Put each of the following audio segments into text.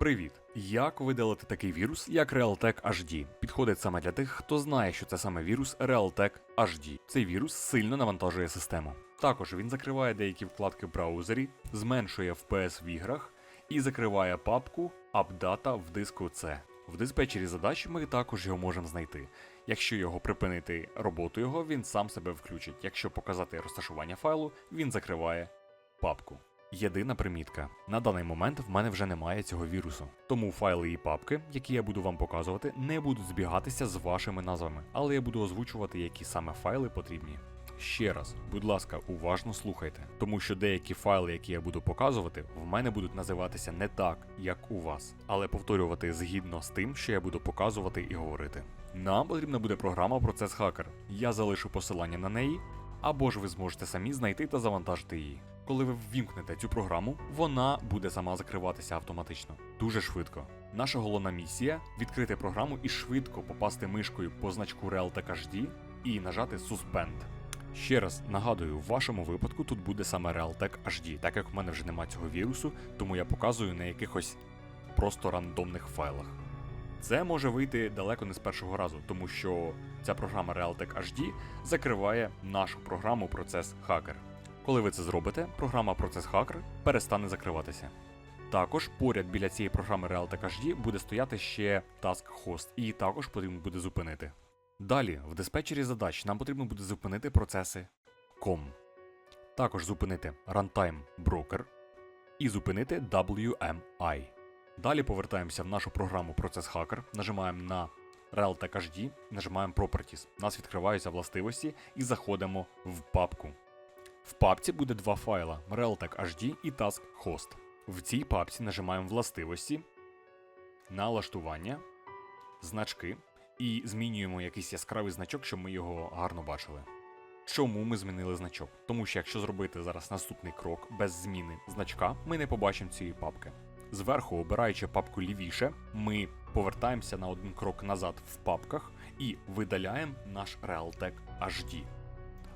Привіт! Як видалити такий вірус, як Realtek HD? Підходить саме для тих, хто знає, що це саме вірус Realtek HD. Цей вірус сильно навантажує систему. Також він закриває деякі вкладки в браузері, зменшує FPS в іграх і закриває папку AppData в диску C. В диспетчері задач ми також його можемо знайти. Якщо його припинити роботу його, він сам себе включить. Якщо показати розташування файлу, він закриває папку. Єдина примітка. На даний момент в мене вже немає цього вірусу. Тому файли і папки, які я буду вам показувати, не будуть збігатися з вашими назвами, але я буду озвучувати, які саме файли потрібні. Ще раз, будь ласка, уважно слухайте, тому що деякі файли, які я буду показувати, в мене будуть називатися не так, як у вас, але повторювати згідно з тим, що я буду показувати і говорити. Нам потрібна буде програма Hacker. Я залишу посилання на неї, або ж ви зможете самі знайти та завантажити її. Коли ви ввімкнете цю програму, вона буде сама закриватися автоматично. Дуже швидко. Наша головна місія відкрити програму і швидко попасти мишкою по значку Realtek HD і нажати Suspend. Ще раз нагадую, в вашому випадку тут буде саме Realtek HD, так як в мене вже немає цього вірусу, тому я показую на якихось просто рандомних файлах. Це може вийти далеко не з першого разу, тому що ця програма Realtek HD закриває нашу програму Процес Hacker. Коли ви це зробите, програма Process Hacker перестане закриватися. Також поряд біля цієї програми Realtek HD буде стояти ще Task Host, її також потрібно буде зупинити. Далі, в диспетчері задач нам потрібно буде зупинити процеси COM, також зупинити Runtime Broker і зупинити WMI. Далі повертаємося в нашу програму Process Hacker, нажимаємо на Realtek HD, нажимаємо Properties. У нас відкриваються властивості і заходимо в папку. Папці буде два файла Realtek HD і Task Host. В цій папці нажимаємо властивості, налаштування, значки і змінюємо якийсь яскравий значок, щоб ми його гарно бачили. Чому ми змінили значок? Тому що якщо зробити зараз наступний крок без зміни значка, ми не побачимо цієї папки. Зверху, обираючи папку лівіше, ми повертаємося на один крок назад в папках і видаляємо наш Realtek HD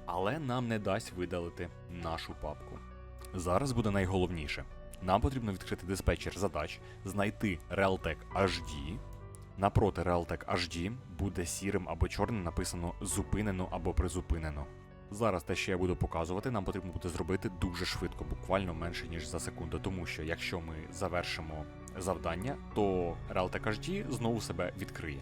але нам не дасть видалити нашу папку. Зараз буде найголовніше. Нам потрібно відкрити диспетчер задач, знайти Realtek HD. Напроти Realtek HD буде сірим або чорним написано зупинено або призупинено. Зараз те, що я буду показувати, нам потрібно буде зробити дуже швидко, буквально менше ніж за секунду, тому що якщо ми завершимо завдання, то Realtek HD знову себе відкриє.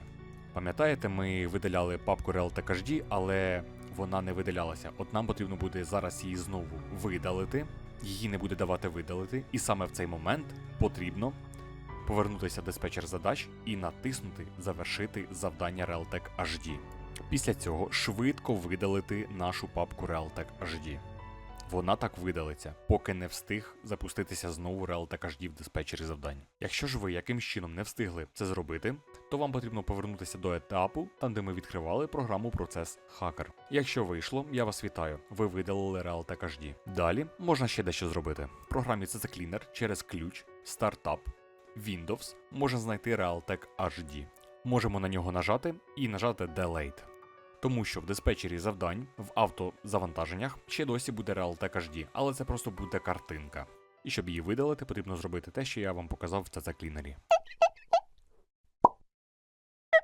Пам'ятаєте, ми видаляли папку Realtek HD, але вона не видалялася. От нам потрібно буде зараз її знову видалити, її не буде давати видалити, і саме в цей момент потрібно повернутися в диспетчер задач і натиснути Завершити завдання Realtek HD. Після цього швидко видалити нашу папку Realtek HD. Вона так видалиться, поки не встиг запуститися знову Realtek HD в диспетчері завдань. Якщо ж ви якимсь чином не встигли це зробити, то вам потрібно повернутися до етапу, там де ми відкривали програму Процес Hacker. Якщо вийшло, я вас вітаю, ви видалили Realtek HD. Далі можна ще дещо зробити. В програмі CC Cleaner через ключ Startup Windows можна знайти Realtek HD. Можемо на нього нажати і нажати Delete. Тому що в диспетчері завдань в автозавантаженнях ще досі буде Realtek HD, але це просто буде картинка. І щоб її видалити, потрібно зробити те, що я вам показав в Cleaner.